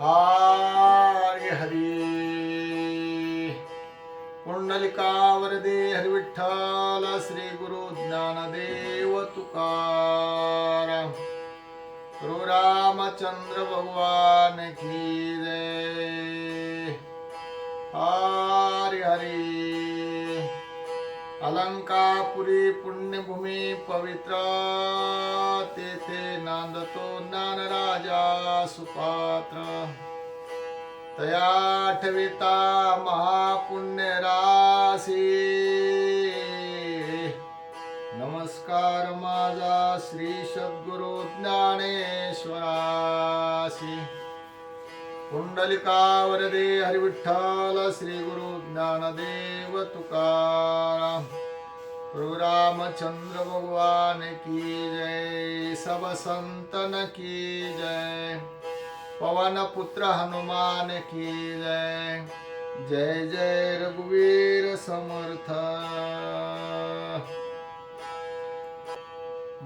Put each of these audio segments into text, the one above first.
हरी हरी पुंडलिका वरदे हरी विठ्ठल श्री गुरु ज्ञानदेव तुकाराम गुरु रामचंद्र भगवान की जय हरी हरी अलंकापुरी पुण्यभूमी पवित्र तेथे नांदतो ज्ञानराजा सुपात्र। तया ठविता महापुण्यरासी नमस्कार माझा श्री सद्गुरु ज्ञानेश्वरासी पुंडलिका वरदे हरिविठ्ठल श्री गुरु ज्ञानदेव तुकाराम। प्रभु रामचंद्र भगवान की जय सब संतन की जय। पवन पुत्र हनुमान की जय। जय जय रघुवीर समर्थ।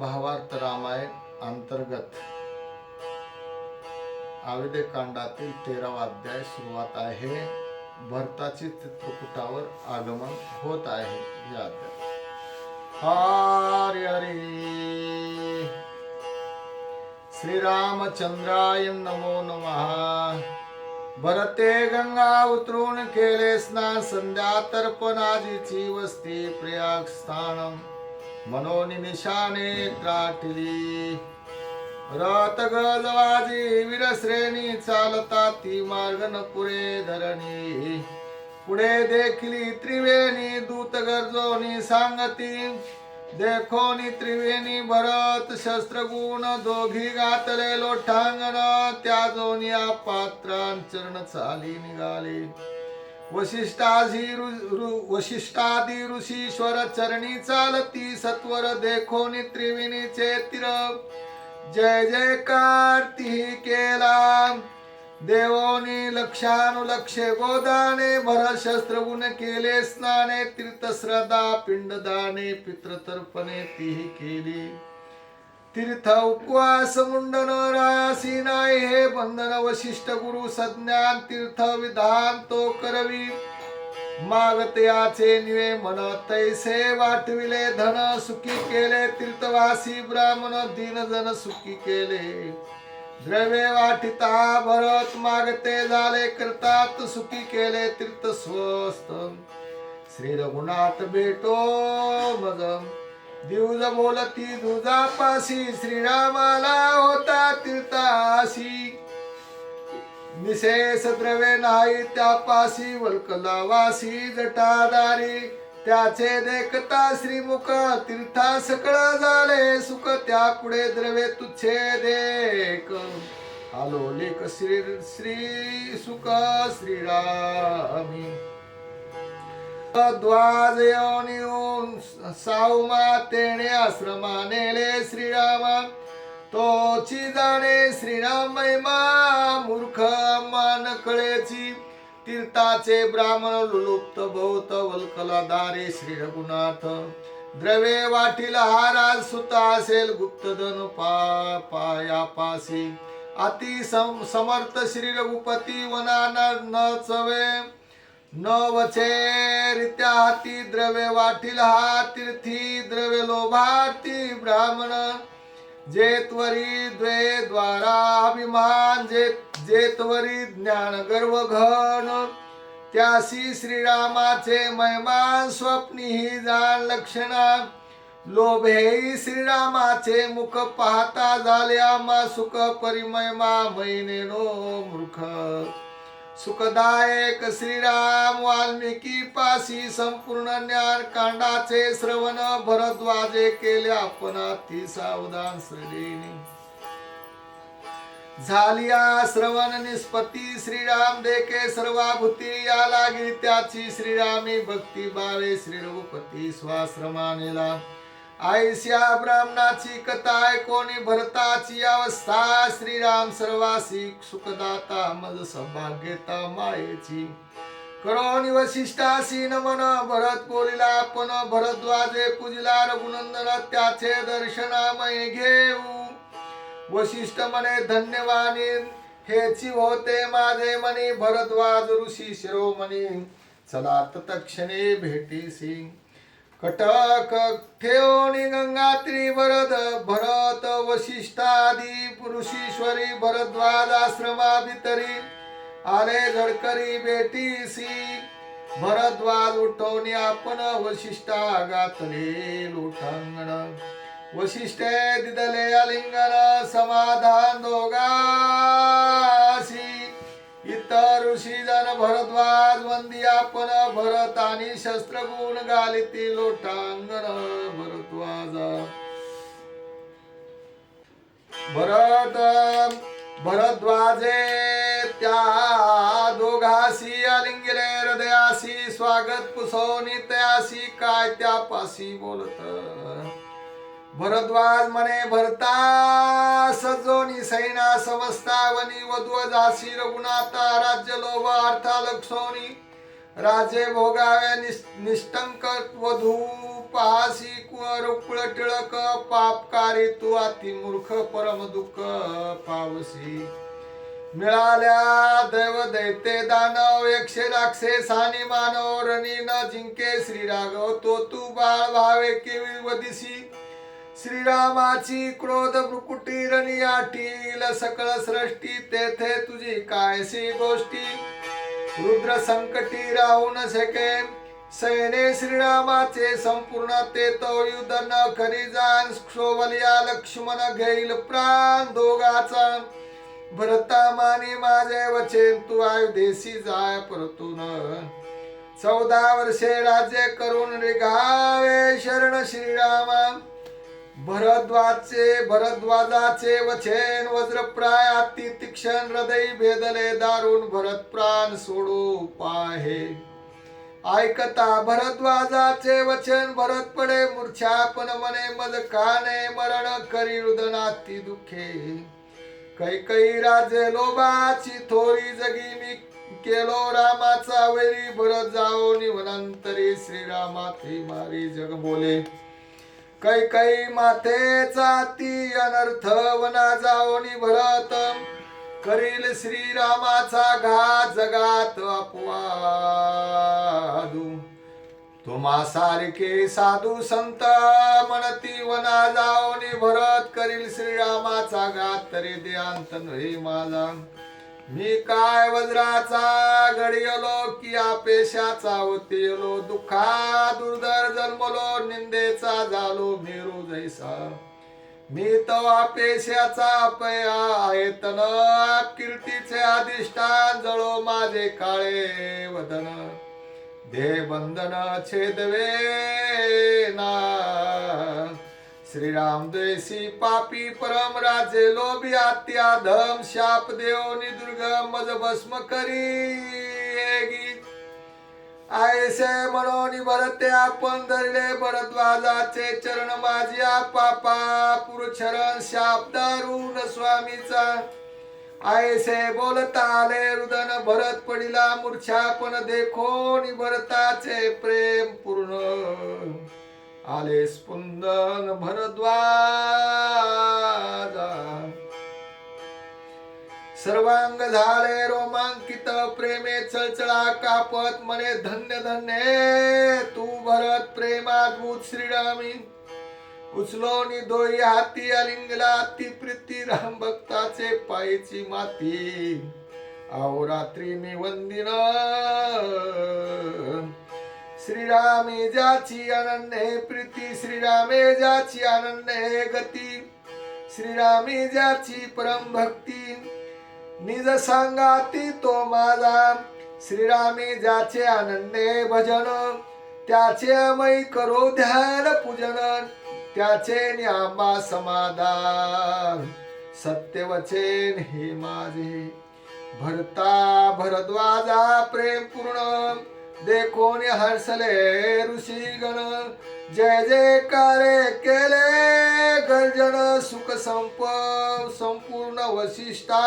भावार्थ रामायण अंतर्गत। आवेदे कांडातील तेरावा अध्याय सुरुवात आहे. भरताची चित्रकूटावर आगमन होत आहे या अध्याय हरी हरी. श्रीरामचंद्राय नमो नमः. भरते गंगा उतरून केले स्नान संध्या तर्पणाजीची वस्ती प्रयाग स्थान मनोनी निशाने त्राटली. रात गजवाजी वीरश्रेणी चालता ती मार्ग न पुरे धरणी. पुढे देखली त्रिवेणी दूत गरजोनी सांगती. देखोनी त्रिवेणी भरत शस्त्रगुण दोघी गातले लोठांगण. त्या जोनी पात्रां चरण चाली निघाले. वशिष्ठाजी वशिष्ठादी ऋषीश्वर चरणी चालती. सत्वर देखोनी त्रिवेणीचे तिर. जय जय ती केला देवोनी लक्षानुलक्षे गोदाने भर शस्त्रगुण केले स्नाने तीर्थश्रद्धा पिंडदाने पितृतर्पणे तिही केली. तीर्थ उपवास मुंडन रासी नाही हे बंधन वशिष्ठ गुरु सज्ञान तीर्थ विधान तो करवी मागतयाचे निवे मन तैसे वाटविले धन सुखी केले तीर्थवासी ब्राह्मण दीन जन सुखी केले. द्रवे वाटिता भरत मागते झाले करतात सुखी केले तीर्थ स्वस्त. श्री रघुनाथ भेटो मज दिवज बोलती दुजापाशी श्रीरामाला होता तीर्थाशी. निशेष द्रवे नाही त्यापाशी वल्कलावासी जटादारी त्याचे देखता श्रीमुख तीर्था सकळ झाले सुख त्या पुढे द्रव्य तुच्छे देख. आलोलिक श्री श्री सुख श्रीरामी. येऊन सावमा तेणे आश्रमा नेले श्रीरामा. तोची जाणे श्रीराम महिमा मूर्ख मान कळेची तीर्थाचे ब्राह्मण लुलुप्त भोवत वल्कला दारे श्री रघुनाथ. द्रवे वाटील हारा सुता असेल गुप्तधन पा पायापासी अति सम समर्थ श्री रघुपती वना न चवे. न वचे रित्या हाती द्रवे वाटील हा तीर्थी द्रवे लोभाती ब्राह्मण. जेत्वरी द्वे द्वारा अभिमान जेत त्वरी ज्ञान गर्व घन. त्यासी श्रीरामाचे महिमान स्वप्नी ही जाण लक्षणा. लोभेही श्रीरामाचे मुख पाहता झाले आम्हा सुख परिमयमा महिनेनो मूर्ख. सुखदायक श्रीराम वाल्मिकी पासी संपूर्ण ज्ञान कांडाचे श्रवण भरद्वाजे केले आपण ती सावधान श्रेणी झालिया श्रवण निष्पत्ती श्रीराम देखे सर्वाभूती या लागी त्याची श्रीरामी भक्ती बावे श्री रघुपती स्वाश्रमानेला. आयस्या ब्राह्मणाची कथा कोणी भरताची अवस्था. श्रीराम सर्वासी सुखदाता मज सौभाग्यता मायेची. करोनी वशिष्ठासी नमन भरत बोलिला पण भरद्वाजे पूजिला रघुनंदन त्याचे दर्शनामय घेऊ. वशिष्ठ म्हणे धन्यवानी हेची होते माझे मनी. भरद्वाज ऋषी शिरोमणी चला तत्क्षणी भेटीसी कटक ठेवणी गंगात्री वरद भरत वशिष्ठादी ऋषीश्वरी भरद्वाज आश्रमा भितरी आले झडकरी बेटीसी भरद्वाज उठवणी आपण वशिष्ठा गातले लोटांगण वशिष्ठे दिदले आलिंगन समाधान दोगा इतर ऋषी भरद्वाज वंदी आपण भरत आणि शस्त्रगुण गालिती लोटांगण भरद्वाज. भरत भरद्वाजे त्या दोघासी अलिंगिले हृदयासी स्वागत पुसवनी त्यासी काय त्यापासी बोलत? भरद्वाज मने भरता सजोनी सैना समस्तावनी वधू जासी रघुनाथा राज्य लोभ अर्था लक्षोनी राजे भोगावे निस- निष्टंक वधू पासी कुळ टिळक पापकारी तू अतिमूर्ख परम दुःख पावसी. मिळाल्या दैव दैते दानव एकशे राक्षे सानी मानव रणी न जिंके श्री राघव तो तू बाळ भावे केवी वदिसी. श्रीरामाची क्रोध भ्रुकुटी रणी आटील सकळ सृष्टी तेथे तुझी कायसी गोष्टी. रुद्र संकटी राहू न शके सैने श्रीरामाचे संपूर्ण ते तो युद्ध न खरी जाण क्षोभलिया लक्ष्मण घेईल प्राण दोघाचा. भरता माने माझे वचन तू आयुधेसी जाय परतून. चौदा वर्षे राज्य करून रिघावे शरण श्रीरामा. भरद्वाचे भरद्वाजाचे वचन वज्रप्राय अति तीक्षण हृदय भेदले दारुण भरत प्राण सोडू पाहे ऐकता भरद्वाजाचे वचन भरत पडे मूर्छा पण मने मज काने मरण करी रुदनाती दुखे. कैकई राजे लोबाची थोरी जगी मी केलो रामाचा वेरी भरत जाओ निवनंतरी श्रीरामाथे मारी जग बोले. कै कै माथेचा ती अनर्थ वना जाओनी भरत. करील श्रीरामाचा घात जगात अपवादू. तुम्हा सारखे साधू संत म्हणती वना जाओनी भरत. करील श्रीरामाचा घात तरी देअंत नव्हे माझा. मी काय वज्राचा गडियलो की आपेशाचा होतेलो दुःखा दुर्धर जन्मलो निंदेचा झालो मेरू जैसा. मी तो आपेशाचा अपया आहे तन कीर्तीचे अधिष्ठान जळो माझे काळे वदन. दे बंधन छेदवे ना. श्रीराम द्वेषी पापी परम राजे लोभी अत्याधम शाप देवनी दुर्गम मज भस्म करी आयसे म्हणून भरते आपण धरले भरद्वाजाचे चरण माझ्या पापा पुरुषरण शाप दारुण स्वामीचा। आयसे बोलता आले रुदन भरत पडिला मूर्छा पण देखो निभरताचे प्रेम पूर्ण। आले स्पुंदन भरद्वाजा. सर्वांग झाले रोमांकित प्रेमे चळचळा कापत मने धन्य धन्य. तू भरत प्रेमाद्भूत श्रीरामी. उचलो निधोई हाती अलिंगला ती प्रीती राम भक्ताचे पायची माती. आओ रात्री मी वंदिना श्रीरामे ज्याची अनन्य प्रीती श्रीरामे ज्याची अनन्य गती। श्रीरामे ज्याची परम भक्ती। निज सांगाती तो माझा। श्रीरामे ज्याचे अनन्य भजन। त्याचे अमय करो ध्यान पूजन। त्याचे न्यामा समाधान। सत्यवचेन हे माझे। भरता भरद्वाजा प्रेम पूर्ण। देखोन हर्षले ऋषीगण जय जयकारे केले गर्जन सुख संप संपूर्ण वशिष्ठा।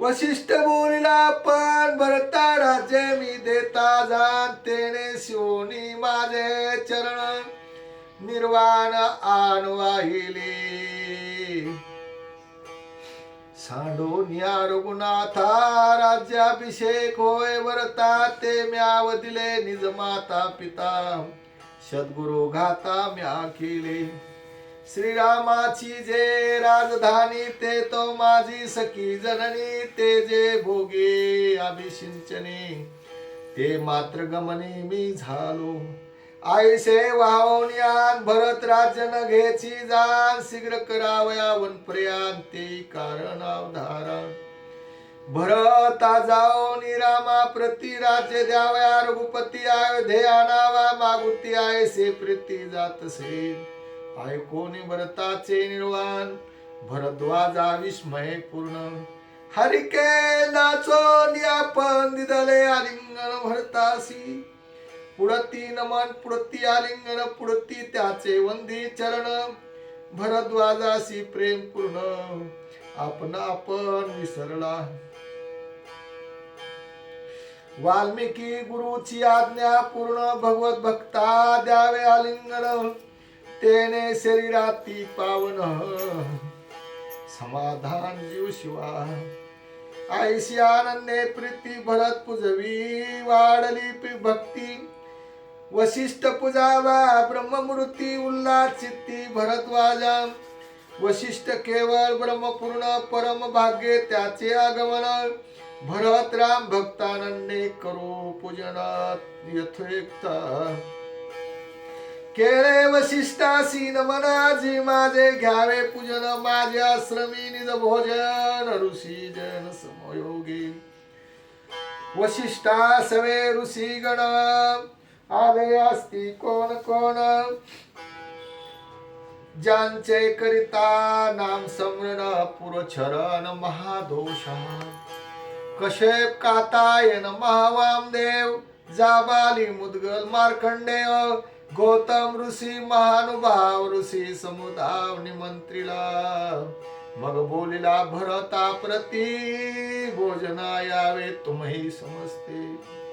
वशिष्ठ बोलिला पण भरता राज्य मी देता जाणतेने शिवनी माझे चरण। निर्वाण आणवाहिली सांडोनिया रघुनाथा राज्याभिषेक होय वरता ते म्याव दिले निज माता पिता. सद्गुरु घाता म्या केले. श्रीरामाची जे राजधानी ते तो माझी सखी जननी ते जे भोगे अभिषिंचने. ते मात्र गमनी मी झालो. आईसे वाहुण्यान भरत राज्य न घेची जाण शीघ्र करावया वनपर्यान ते कारण अवधारण. भरता जाओ निरामा प्रति राज्य द्यावया रघुपती अयोध्ये आणावा मागुती आयसे प्रीती जात जातसे ऐकोनी भरताचे निर्वाण भरद्वाजा विस्मय पूर्ण. हरिके नाचो पण दिदले आलिंगन भरतासी. पुढती नमन पुढती आलिंगन पुढती त्याचे वंदी चरण. भरद्वाजाशी प्रेम पूर्ण आपण आपण विसरला. वाल्मिकी गुरुची आज्ञा पूर्ण भगवत भक्ता द्यावे आलिंगन. तेने शरीराती पावन समाधान जीव शिवा. आईशी आनंदे प्रीती भरत पुजवी वाढली भक्ती. वशिष्ठ पुजावा ब्रह्ममूर्ती उल्हास चित्ती भरद्वाजा वशिष्ठ केवळ ब्रह्मपूर्ण परम भाग्य त्याचे आगमन. भरत राम भक्तानंदे करो पूजन यथोक्त. केळे वशिष्ठासी नमनाजी माझे घ्यावे पूजन माझे आश्रमी निज भोजन ऋषी जन समयोगी. वशिष्ठा सवे ऋषी गण. आले असती कोण कोण? ज्यांचे करिता नाम समरण पुरचरण महादोष। कशे कातायन महावामदेव? जाबाली मुदगल मार्खंडेव। गौतम ऋषी महानुभाव ऋषी समुदाव निमंत्रिला। मग बोलिला भरता प्रती भोजना यावे तुम्ही समजते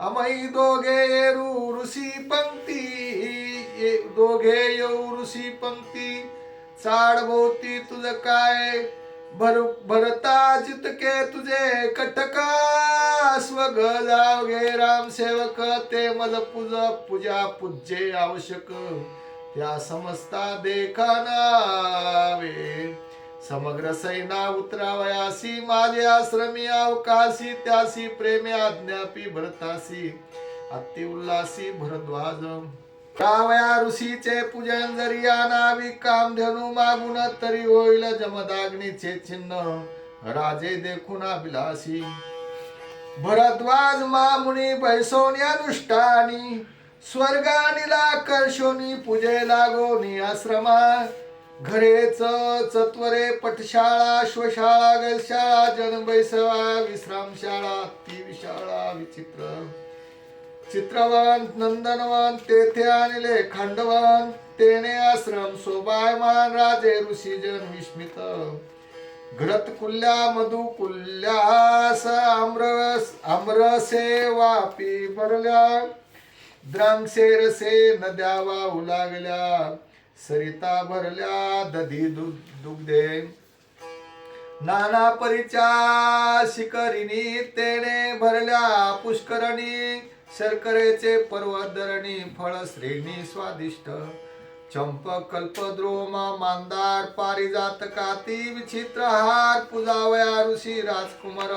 आम्ही दोघे येरू ऋषी पंक्ती ये- दोघे येऊ ऋषी पंक्ती। चाड भोवती तुझ काय भर भरता जितके तुझे कटका। स्वग जाव गे रामसेवक ते मज पूज पूजा पूज्ये आवश्यक। त्या समजता देखानावे। समग्र सैना उतरावयासी माझे आश्रमी अवकाशी त्यासी प्रेमे आज्ञापी भरतासी अति उल्लासी भरद्वाज. रावया ऋषीचे पूजन जरी आणावी कामधेनू मागून तरी होईल जमदाग्नीचे चिन्ह. राजे देखून अभिलाषी. भरद्वाज मामुनी बैसोन्यानुष्ठानी स्वर्गानिला कर्षोनी पूजे लागोनी आश्रमा. घरेच चत्वरे पटशाळा श्वशाळा गलशाळा जनबैसवा विश्रामशाळा ती विशाळा विचित्र. चित्रवन नंदनवन तेथे आणले खांडवान तेने आश्रम शोभायमान राजे ऋषीजन विस्मित. घरत कुल्या मधु कुल्यास आम्रस आम्रसे वापी भरल्या. द्रांक्षे रसे नद्या वाहू लागल्या. सरिता भरल्या दधी दुध दुग्धे नाना परिचा शिकरिणी तेने भरल्या पुष्करणी. शर्करेचे पर्वतरणी फळ श्रेणी स्वादिष्ट. चंपक कल्पद्रोम मांदार पारिजात काती विचित्र हार पूजावया ऋषी राजकुमार.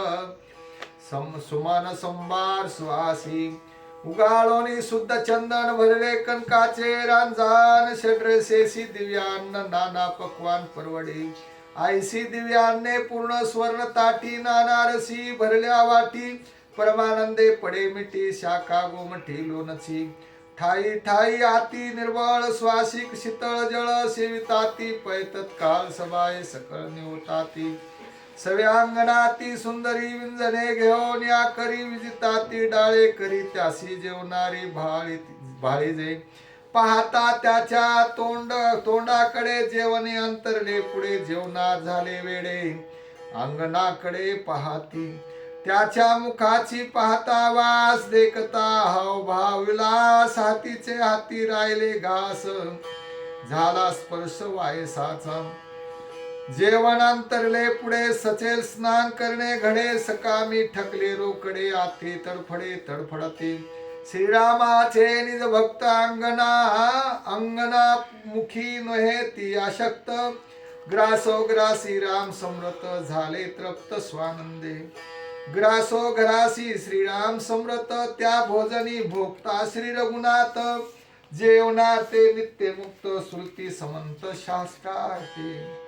सम सुमान संभार सुहासी. उगाळोनी शुद्ध चंदन भरले कनकाचे रांजान. षड्रसेसी दिव्यान्न नाना पक्वान परवडे. आयसी दिव्यान्ने पूर्ण स्वर्ण ताटी नानारसी भरल्या वाटी. परमानंदे पडे मिठी शाखा गोमठी लोणची. ठाई ठाई आती निर्मळ स्वासिक शीतळ जळ सेविताती पै तत्काल सबाय सकळ निवताती. सव्यांगणाती सुंदरी विंजने घेऊन या करी विजिताती डाळे करी. त्यासी जेवणारी भाळी भाळी जे पाहता त्याच्या तोंड तोंडाकडे जेवणे अंतरले. पुढे जेवणा झाले वेडे. अंगणाकडे पाहती त्याच्या मुखाची पाहता वास देखता. हाव भाव विलास हातीचे हाती राहिले घास. झाला स्पर्श वायसाचा. जेवणांतरले पुढे सचेल स्नान करणे घडे सकामी ठकले रोकडे आथे तडफडे तडफडते. श्रीरामाचे निज भक्त अंगना अंगना मुखी नहे ती आशक्त. ग्रासो ग्रासी राम समृत झाले तृप्त स्वानंदे. ग्रासो घरासी श्रीराम समृत त्या भोजनी भोक्ता श्री रघुनाथ. जेवणा ते नित्य मुक्त श्रुती समंत शास्त्रार्थे.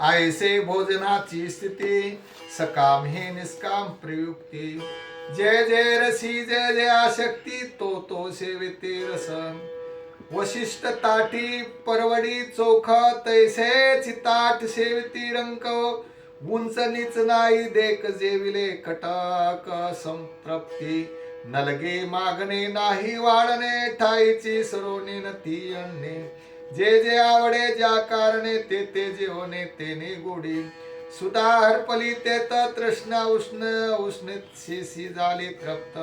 आयसे भोजनाची स्थिती सकाम हे निष्काम प्रयुक्ती। जय जय रसी जय जय आशक्ती तो तो सेविते रसन वशिष्ठ ताटी परवडी चोख तैसे चिताट सेविती रंक। उंच नीच नाही देख जेविले कटाक संतृप्ती नलगे मागणे नाही वाळणे ठाईची सरोने ती अन्ने। जे जे आवडे ज्या कारणे ते ते जेवणे तेने गोडी सुधा हरपली ते तृष्णा उष्ण उष्ण शिसी झाले तृप्त.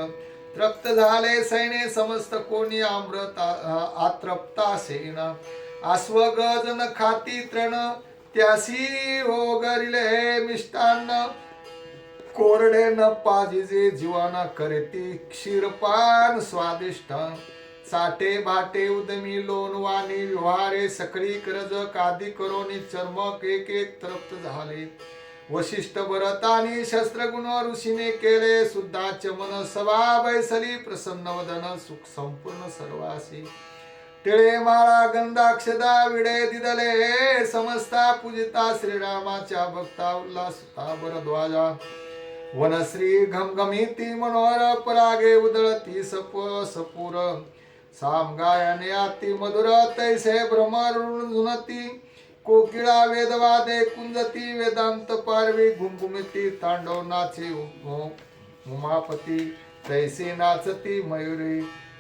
तृप्त झाले सैने समस्त कोणी अमृत आ- आत्रप्ता सेन आस्वगजन खाती तृण त्यासी हो गरिले मिष्टान्न. कोरडे न पाजिजे जीवाना करती क्षीरपान स्वादिष्ट. साठे बाटे उदमी लोणवानी विहारे सकळी करज कादी करोनी चर्मक एक एक तृप्त झाले. वशिष्ठ भरतानी शस्त्रगुण ऋषीने केले. सुद्धा चमन सभा बैसली. प्रसन्न वदन सुख संपूर्ण सर्वासी. टिळे माळा गंधाक्षदा विडे दिदले. समस्ता पूजिता श्रीरामाच्या भक्ता उल्हासता भरद्वाजा. वनश्री घमघमीती मनोहर परागे उदळती सप सपूर. साम गायने अति मधुर तैसे भ्रमरुणती कोकिळा वेदवादे कुंजती वेदांत पारवी घुमघुमिती तांडव नाचे उमापती तैसे नाचती मयुरी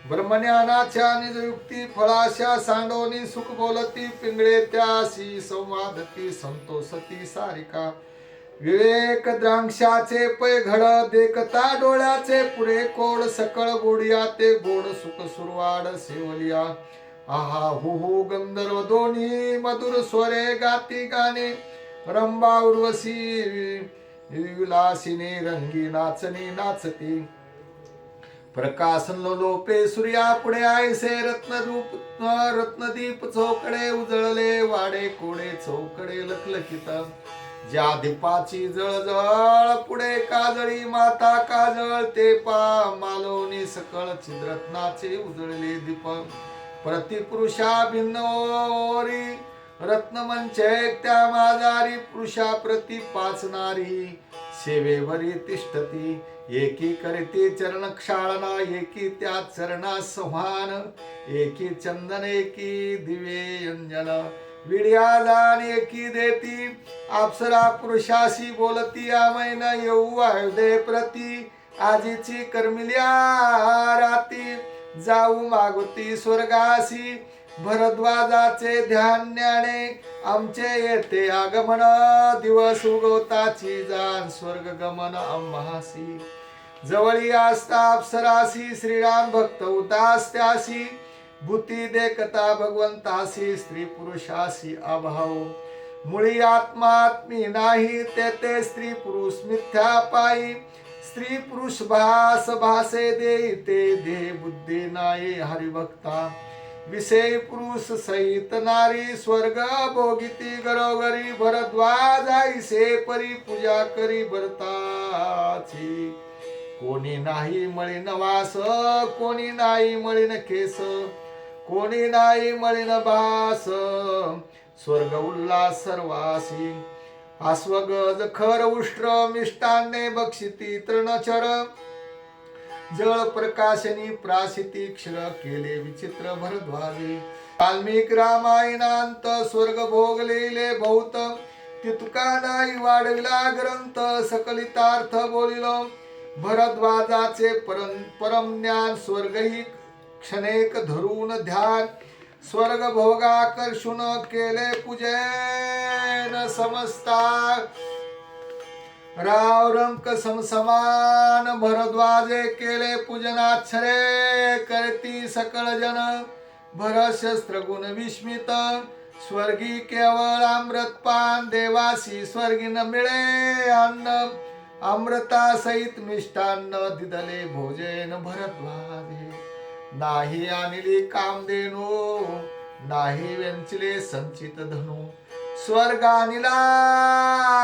ब्रह्मज्ञानाच्या निजयुक्ती फळाशा सांडवनी सुख बोलती पिंगळे त्याशी संवादती संतोषती सारिका विवेक द्रांक्षाचे पै घड देखता डोळ्याचे पुढे कोड सकळ गोडिया ते गोड सुख सुरवाड सेवलिया आहा हु हु गंधर्व दोन्ही मधुर स्वरे गाती गाणे रंबा उर्वशी विलासिनी रंगी नाचनी नाचती. प्रकाशन लोपे सूर्या पुढे आयसे रत्न रूप रत्नदीप चौकडे उजळले वाडे कोडे चौकडे लखलखित. ज्या दीपाची जळजळ पुढे काजळी माता काजळ ते पा मालवणी सकळ छिद्रत्नाचे उजळले दीप. प्रतिपुरुषा भिन्न ओरी रत्नमंचे त्या माजारी पुरुषा प्रति पाचणारी सेवेवरी तिष्ठती एकी करते चरण क्षाळना एकी त्या चरणा संहान एकी चंदन एकी दिवे अंजन. विड्यादान एकी देती? अप्सरा पुरुषाशी बोलती आमैन येऊ आयुधे प्रती. आजीची कर्मिल्या राती. जाऊ मागुती स्वर्गासी भरद्वाजाचे ध्यान्याने आमचे येते आगमन. दिवस उगवताची जाण स्वर्ग गमन आम्हासी जवळी असता अप्सरासी श्रीराम भक्त उदास त्यासी भूती देखता भगवंतासी स्त्री पुरुषासी अभाव मुळी आत्मात्मी नाही ते ते स्त्री पुरुष मिथ्या पायी. स्त्री पुरुष भास भासे दे ते दे बुद्धी नाही हरिभक्ता. विषय पुरुष सहित नारी स्वर्ग भोगिती गरोगरी भरद्वाज आईसे परी पूजा करी भरताची. कोणी नाही मळी नवास कोणी नाही मळीन केस. कोणी नाही मळीन भास स्वर्ग उल्हास सर्वासी. आस्वगज खर उष्ट्र मिष्टान्ने बक्षिती तृणचर जळ प्रकाशनी प्रासिती क्षर केले विचित्र भरद्वाजे. वाल्मिक रामायणांत स्वर्ग भोगलेले बहुत तितका नाही वाढविला ग्रंथ सकलितार्थ बोलिलो. भरद्वाजाचे परम परम ज्ञान स्वर्गही क्षणेक धरून ध्यान स्वर्ग भोगाकर्षुन केले पूजन समस्ता. राव रंक समसमान भरद्वाजे केले पूजनाक्षरे करती सकळ जन भर शस्त्र गुण विस्मित. स्वर्गी केवळ अमृतपान देवासी स्वर्गी न मिळे अन्न. अमृता सहित मिष्टान्न दिदले भोजन भरद्वाजे. नाही आणली कामधेनू नाही वेंचले संचित धनु. स्वर्ग आणला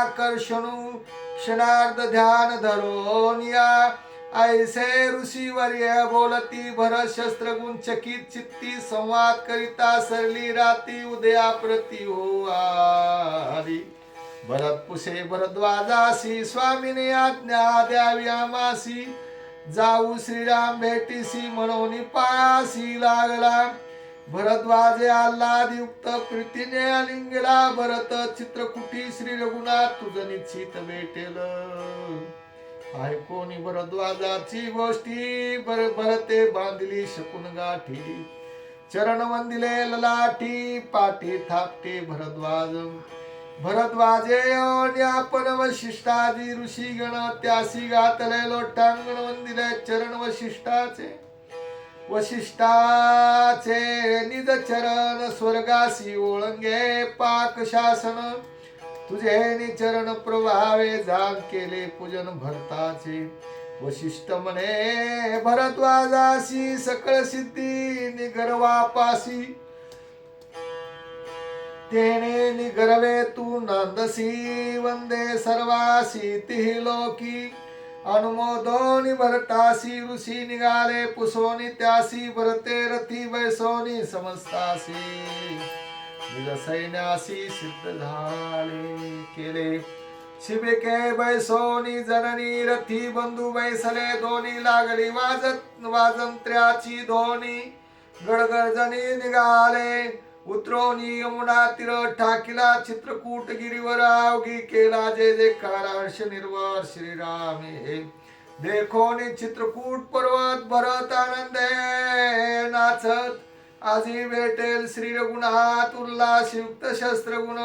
आकर्षणू क्षणार्ध ध्यान धरून या ऐसे ऋषीवर्य बोलती भरत शस्त्र गुंचकित चित्ती संवाद करिता सरली राती उदया प्रती हो आली भरत पुसे भरद्वाजासी स्वामीने आज्ञा द्यावी आमासी. जाऊ श्रीराम भेटीसी म्हणून पायासी लागला. भरद्वाजे आल्हादयुक्त प्रीतीने अलिंगला भरत चित्रकुटी श्री रघुनाथ तुझ निश्चित भेटेल. ऐकोनी भरद्वाजाची गोष्टी? भर भरते बांधली शकून गाठी. चरण वंदिले ललाटी पाठी थापटे भरद्वाज. भरद्वाजे आपण वशिष्ठादी ऋषी गण त्यासी गातले लोटांगण वंदिले चरण वशिष्ठाचे. वशिष्ठाचे निज चरण स्वर्गासी ओळंगे पाक शासन. तुझे निचरण प्रभावे जाग केले पूजन भरताचे. वशिष्ठ म्हणे भरद्वाजासी सकळ सिद्धी निगर्वापासी तेने निगर्वे तू नंदसी वंदे सर्वासी तिही लोकी। अनुमोदोनी भरतासी ऋषी निघाले पुसोनी त्यासी भरते रथी बैसोनी समस्तासी। निज सैन्यासी सिद्ध झाले केले। शिबिके बैसोनी जननी रथी बंधू बैसले दोन्ही लागली वाजत वाजंत्र्याची धोनी गडगडजनी निघाले उतरोनी यमुना तीर ठाकिला चित्रकूट गिरीवर आवगी केला जय जयकार हर्ष निर्वर श्रीराम. हे देखोनी चित्रकूट पर्वत भरत आनंदे नाचत. आजी भेटेल श्री रघुनाथ उल्हास युक्त शस्त्र गुण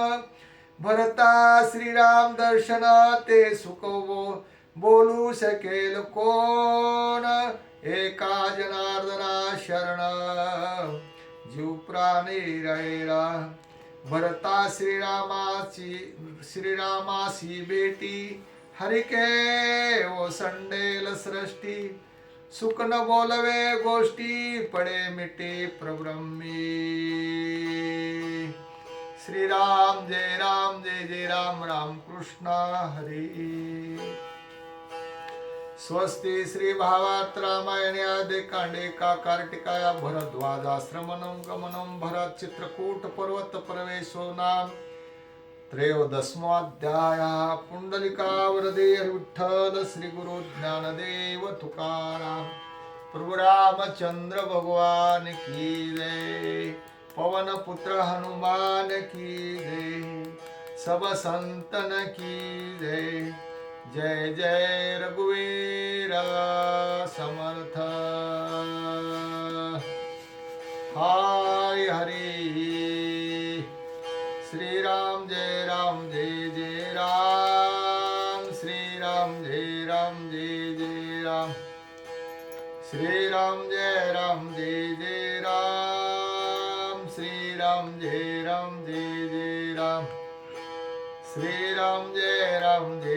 भरता श्रीराम दर्शन ते सुखवो. बोलू शकेल कोण? एका जनार्दना शरण. जीव प्राणी राहिला. भरता श्रीरामाची श्रीरामासी बेटी. हरिके ओ संडेल सृष्टी. सुख न बोलवे गोष्टी पडे मिटे प्रब्रह्मी श्रीराम जय राम जय जय राम राम कृष्ण हरी. स्वस्ति श्री भावात रामायणे आदे कांडे का कार्तिकाया भरद्वाजाश्रमणं गमनं भरत चित्रकूट पर्वत प्रवेशो नाम। त्रयोदशमोऽध्याय पुंडलिकावरदे विठ्ठल श्री गुरु ज्ञानदेव तुकाराम प्रभु रामचंद्र भगवान की जय। पवन पुत्र हनुमान की जय। सब संतन की जय। जय जय रघुवीरा समर्थ। हाय हरी। श्री राम जय राम जय जय राम। श्री राम जय राम जय जय राम। श्री राम जय राम जय जय राम। श्री राम जय राम जय जय राम। श्री राम जय राम जय